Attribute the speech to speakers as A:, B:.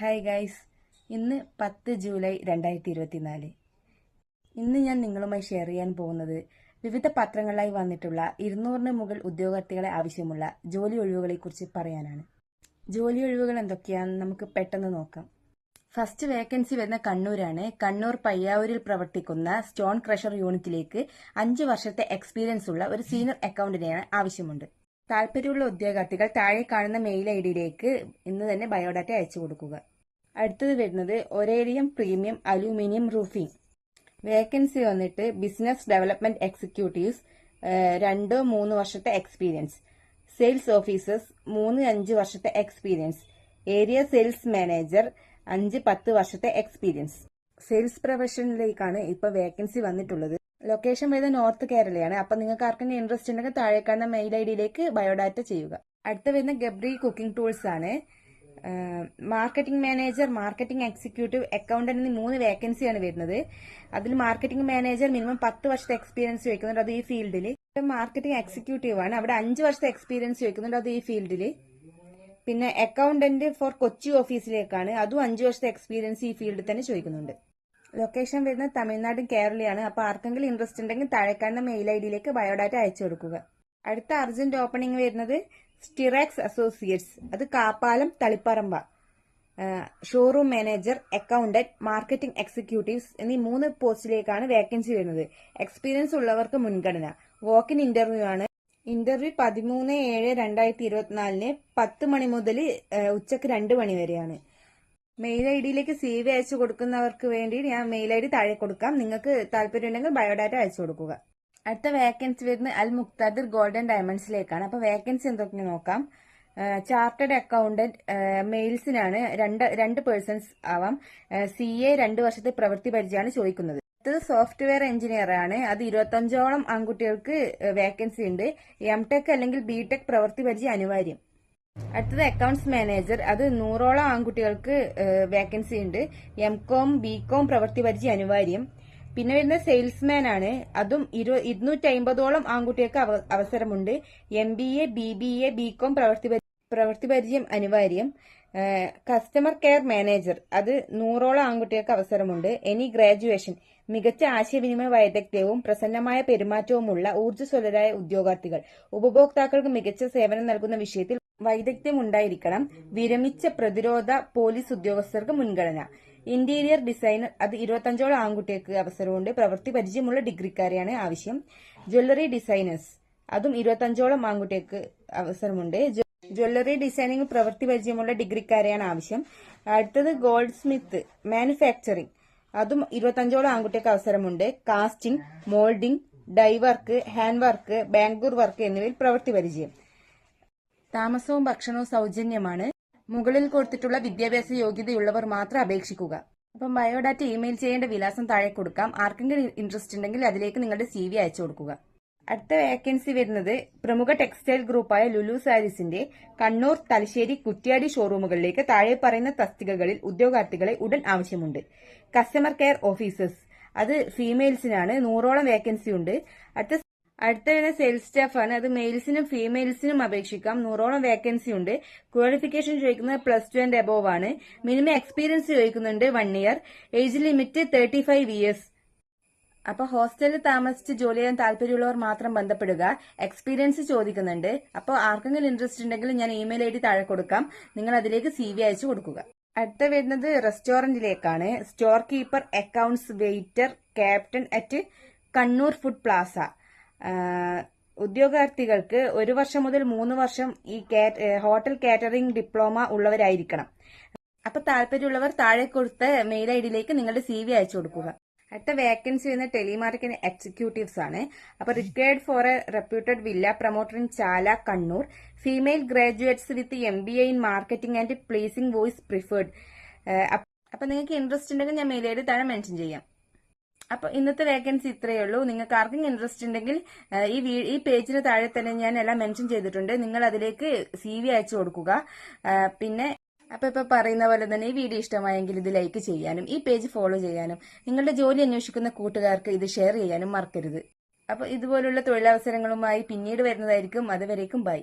A: Hi guys ഇന്ന് പത്ത് July രണ്ടായിരത്തി ഇരുപത്തിനാല് ഇന്ന് ഞാൻ നിങ്ങളുമായി ഷെയർ ചെയ്യാൻ പോകുന്നത് വിവിധ പത്രങ്ങളിലായി വന്നിട്ടുള്ള ഇരുന്നൂറിന് മുകൾ ഉദ്യോഗാർത്ഥികളെ ആവശ്യമുള്ള ജോലി ഒഴിവുകളെ കുറിച്ച് പറയാനാണ്. ജോലി ഒഴിവുകൾ എന്തൊക്കെയാണെന്ന് നമുക്ക് പെട്ടെന്ന് നോക്കാം. ഫസ്റ്റ് വേക്കൻസി വരുന്ന കണ്ണൂരാണ്. കണ്ണൂർ പയ്യാവൂരിൽ പ്രവർത്തിക്കുന്ന സ്റ്റോൺ ക്രഷർ യൂണിറ്റിലേക്ക് അഞ്ച് വർഷത്തെ എക്സ്പീരിയൻസ് ഉള്ള ഒരു സീനിയർ അക്കൗണ്ടിനെയാണ് ആവശ്യമുണ്ട്. താല്പര്യമുള്ള ഉദ്യോഗാർത്ഥികൾ താഴെ കാണുന്ന മെയിൽ ഐ ഡിയിലേക്ക് ഇന്ന് തന്നെ ബയോഡാറ്റ അയച്ചു കൊടുക്കുക. അടുത്തത് വരുന്നത് ഒരേരിയം പ്രീമിയം അലൂമിനിയം റൂഫിംഗ് വേക്കൻസി വന്നിട്ട് ബിസിനസ് ഡെവലപ്മെന്റ് എക്സിക്യൂട്ടീവ്സ് രണ്ടോ മൂന്ന് വർഷത്തെ എക്സ്പീരിയൻസ് സെയിൽസ് ഓഫീസേഴ്സ് മൂന്ന് അഞ്ച് വർഷത്തെ എക്സ്പീരിയൻസ് ഏരിയ സെയിൽസ് മാനേജർ അഞ്ച് പത്ത് വർഷത്തെ എക്സ്പീരിയൻസ് സെയിൽസ് പ്രൊഫഷനിലേക്കാണ് ഇപ്പോൾ വേക്കൻസി വന്നിട്ടുള്ളത്. ലൊക്കേഷൻ വരുന്നത് നോർത്ത് കേരളയാണ്. അപ്പൊ നിങ്ങൾക്ക് ആർക്കെങ്കിലും ഇൻട്രസ്റ്റ് ഉണ്ടെങ്കിൽ താഴെ കാണുന്ന മെയിൽ ഐ ഡിയിലേക്ക് ബയോഡാറ്റ ചെയ്യുക. അടുത്ത വരുന്ന ഗബ്രി കുക്കിംഗ് ടൂൾസ് ആണ്. Marketing manager marketing executive accountant എന്നീ മൂന്ന് വേക്കൻസിയാണ് വരുന്നത്. അതിൽ മാർക്കറ്റിംഗ് മാനേജർ മിനിമം പത്ത് വർഷത്തെ എക്സ്പീരിയൻസ് ചോദിക്കുന്നുണ്ട് അത് ഈ ഫീൽഡിൽ മാർക്കറ്റിംഗ് എക്സിക്യൂട്ടീവ് ആണ്. അവിടെ അഞ്ച് വർഷത്തെ എക്സ്പീരിയൻസ് ചോദിക്കുന്നുണ്ട് അത് ഈ ഫീൽഡിൽ പിന്നെ അക്കൗണ്ടന്റ് ഫോർ കൊച്ചി ഓഫീസിലേക്കാണ് അതും അഞ്ച് വർഷത്തെ എക്സ്പീരിയൻസ് ഈ ഫീൽഡിൽ തന്നെ ചോദിക്കുന്നുണ്ട്. ലൊക്കേഷൻ വരുന്നത് തമിഴ്നാടും കേരളയാണ്. അപ്പോൾ ആർക്കെങ്കിലും ഇൻട്രസ്റ്റ് ഉണ്ടെങ്കിൽ താഴെക്കാണുന്ന മെയിൽ ഐ ഡിയിലേക്ക് ബയോഡാറ്റ അയച്ചു കൊടുക്കുക. അടുത്ത അർജന്റ് ഓപ്പണിംഗ് വരുന്നത് സ്റ്റിറാക്സ് അസോസിയേറ്റ്സ് അത് Kappalam Taliparamba. Showroom manager accountant marketing executives എന്നീ മൂന്ന് പോസ്റ്റിലേക്കാണ് വേക്കൻസി വരുന്നത്. എക്സ്പീരിയൻസ് ഉള്ളവർക്ക് മുൻഗണന. വോക്ക് ഇൻ ഇന്റർവ്യൂ ആണ്. ഇന്റർവ്യൂ പതിമൂന്ന് ഏഴ് രണ്ടായിരത്തി ഇരുപത്തിനാലിന് പത്ത് മണി മുതൽ ഉച്ചയ്ക്ക് രണ്ട് മണി വരെയാണ്. മെയിൽ ഐ ഡിയിലേക്ക് സി വി അയച്ചു കൊടുക്കുന്നവർക്ക് വേണ്ടി ഞാൻ മെയിൽ ഐ ഡി താഴെ കൊടുക്കാം. നിങ്ങൾക്ക് താല്പര്യമുണ്ടെങ്കിൽ ബയോഡാറ്റ അയച്ചു കൊടുക്കുക. അടുത്ത വേക്കൻസി വരുന്നത് അൽ മുക്താദിർ ഗോൾഡൻ ഡയമണ്ട്സിലേക്കാണ്. അപ്പൊ വേക്കൻസി എന്തൊക്കെ നോക്കാം. ചാർട്ടേഡ് അക്കൗണ്ടന്റ് മെയിൽസിനാണ് രണ്ട് രണ്ട് പേഴ്സൺസ് ആവാം. സി എ രണ്ട് വർഷത്തെ പ്രവൃത്തി പരിചയമാണ് ചോദിക്കുന്നത്. അടുത്തത് സോഫ്റ്റ്വെയർ എഞ്ചിനീയർ ആണ് അത് ഇരുപത്തഞ്ചോളം ആൺകുട്ടികൾക്ക് വേക്കൻസി ഉണ്ട്. എം ടെക് അല്ലെങ്കിൽ ബി ടെക് പ്രവൃത്തി പരിചയം അനിവാര്യം. അടുത്തത് അക്കൗണ്ട്സ് മാനേജർ അത് നൂറോളം ആൺകുട്ടികൾക്ക് വേക്കൻസി ഉണ്ട്. എം കോം ബി കോം പ്രവൃത്തി പരിചയം അനിവാര്യം. പിന്നെ വരുന്ന സെയിൽസ്മാൻ ആണ്. അതും ഇരുന്നൂറ്റി അമ്പതോളം ആൺകുട്ടികൾക്ക് അവസരമുണ്ട്. M B A B B A B com പ്രവൃത്തി പ്രവൃത്തി പരിചയം അനിവാര്യം. കസ്റ്റമർ കെയർ മാനേജർ അത് നൂറോളം ആൺകുട്ടികൾക്ക് അവസരമുണ്ട്. എനി ഗ്രാജുവേഷൻ മികച്ച ആശയവിനിമയ വൈദഗ്ധ്യവും പ്രസന്നമായ പെരുമാറ്റവുമുള്ള ഊർജസ്വലരായ ഉദ്യോഗാർത്ഥികൾ. ഉപഭോക്താക്കൾക്ക് മികച്ച സേവനം നൽകുന്ന വിഷയത്തിൽ വൈദഗ്ധ്യം ഉണ്ടായിരിക്കണം വിരമിച്ച പ്രതിരോധ പോലീസ് ഉദ്യോഗസ്ഥർക്ക് മുൻഗണന. ഇന്റീരിയർ ഡിസൈനർ അത് ഇരുപത്തഞ്ചോളം ആൺകുട്ടികൾക്ക് അവസരമുണ്ട്. പ്രവൃത്തി പരിചയമുള്ള ഡിഗ്രിക്കാരെയാണ് ആവശ്യം. ജ്വല്ലറി ഡിസൈനേഴ്സ് അതും ഇരുപത്തഞ്ചോളം ആൺകുട്ടികൾക്ക് അവസരമുണ്ട്. ജ്വല്ലറി ഡിസൈനിങ് പ്രവൃത്തി പരിചയമുള്ള ഡിഗ്രിക്കാരെയാണ് ആവശ്യം. അടുത്തത് ഗോൾഡ് സ്മിത്ത് മാനുഫാക്ചറിംഗ് അതും ഇരുപത്തഞ്ചോളം ആൺകുട്ടികൾക്ക് അവസരമുണ്ട്. Casting moulding die work hand work Bangalore work എന്നിവയിൽ പ്രവൃത്തി പരിചയം. താമസവും ഭക്ഷണവും സൗജന്യമാണ്. മുകളിൽ കൊടുത്തിട്ടുള്ള വിദ്യാഭ്യാസ യോഗ്യതയുള്ളവർ മാത്രം അപേക്ഷിക്കുക. അപ്പം ബയോഡാറ്റ ഇമെയിൽ ചെയ്യേണ്ട വിലാസം താഴെ കൊടുക്കാം. ആർക്കെങ്കിലും ഇൻട്രസ്റ്റ് ഉണ്ടെങ്കിൽ അതിലേക്ക് നിങ്ങളുടെ സി വി അയച്ചു കൊടുക്കുക. അടുത്ത വേക്കൻസി വരുന്നത് പ്രമുഖ ടെക്സ്റ്റൈൽ ഗ്രൂപ്പായ ലുലു സാരീസിന്റെ കണ്ണൂർ തലശ്ശേരി കുറ്റ്യാടി ഷോറൂമുകളിലേക്ക് താഴെ പറയുന്ന തസ്തികകളിൽ ഉദ്യോഗാർത്ഥികളെ ഉടൻ ആവശ്യമുണ്ട്. കസ്റ്റമർ കെയർ ഓഫീസേഴ്സ് അത് ഫീമെയിൽസിനാണ് നൂറോളം വേക്കൻസി ഉണ്ട്. അടുത്ത അടുത്ത വരുന്ന സെയിൽസ് സ്റ്റാഫാണ് അത് മെയിൽസിനും ഫീമെയിൽസിനും അപേക്ഷിക്കാം. നൂറോളം വേക്കൻസി ഉണ്ട്. ക്വാളിഫിക്കേഷൻ ചോദിക്കുന്നത് പ്ലസ് ടു ആൻഡ് അബോവ് ആണ്. മിനിമം എക്സ്പീരിയൻസ് ചോദിക്കുന്നുണ്ട് one year age limit thirty five years അപ്പൊ ഹോസ്റ്റലിൽ താമസിച്ച് ജോലി ചെയ്യാൻ താല്പര്യമുള്ളവർ മാത്രം ബന്ധപ്പെടുക. എക്സ്പീരിയൻസ് ചോദിക്കുന്നുണ്ട്. അപ്പോൾ ആർക്കെങ്കിലും ഇൻട്രസ്റ്റ് ഉണ്ടെങ്കിൽ ഞാൻ ഇമെയിൽ ഐ ഡി താഴെ കൊടുക്കാം. നിങ്ങൾ അതിലേക്ക് സി വി അയച്ചു കൊടുക്കുക. അടുത്ത വരുന്നത് റെസ്റ്റോറന്റിലേക്കാണ് store keeper accounts waiter captain at Kannur food plaza ഉദ്യോഗാർത്ഥികൾക്ക് ഒരു വർഷം മുതൽ മൂന്ന് വർഷം ഈ ഹോട്ടൽ കാറ്ററിംഗ് ഡിപ്ലോമ ഉള്ളവരായിരിക്കണം. അപ്പൊ താല്പര്യമുള്ളവർ താഴെ കൊടുത്ത മെയിൽ ഐ ഡിയിലേക്ക് നിങ്ങളുടെ സി വി അയച്ചു കൊടുക്കുക. അടുത്ത വേക്കൻസി വരുന്ന ടെലിമാർക്കറ്റിംഗ് എക്സിക്യൂട്ടീവ്സ് ആണ്. അപ്പൊ required for a reputed villa promoter in Chala Kannur female graduates with M B A in marketing and placing voice preferred അപ്പൊ നിങ്ങൾക്ക് ഇൻട്രസ്റ്റ് ഉണ്ടെങ്കിൽ ഞാൻ മെയിൽ ഐ ഡി താഴെ മെൻഷൻ ചെയ്യാം. അപ്പൊ ഇന്നത്തെ വേക്കൻസി ഇത്രയേ ഉള്ളൂ. നിങ്ങൾക്ക് ആർക്കും ഇൻട്രസ്റ്റ് ഉണ്ടെങ്കിൽ ഈ ഈ പേജിന് താഴെ തന്നെ ഞാൻ എല്ലാം മെൻഷൻ ചെയ്തിട്ടുണ്ട്. നിങ്ങൾ അതിലേക്ക് സി വി അയച്ചു കൊടുക്കുക. പിന്നെ അപ്പൊ ഇപ്പൊ പറയുന്ന പോലെ തന്നെ ഈ വീഡിയോ ഇഷ്ടമായെങ്കിൽ ഇത് ലൈക്ക് ചെയ്യാനും ഈ പേജ് ഫോളോ ചെയ്യാനും നിങ്ങളുടെ ജോലി അന്വേഷിക്കുന്ന കൂട്ടുകാർക്ക് ഇത് ഷെയർ ചെയ്യാനും മറക്കരുത്. അപ്പൊ ഇതുപോലുള്ള തൊഴിലവസരങ്ങളുമായി പിന്നീട് വരുന്നതായിരിക്കും. അതുവരേക്കും ബൈ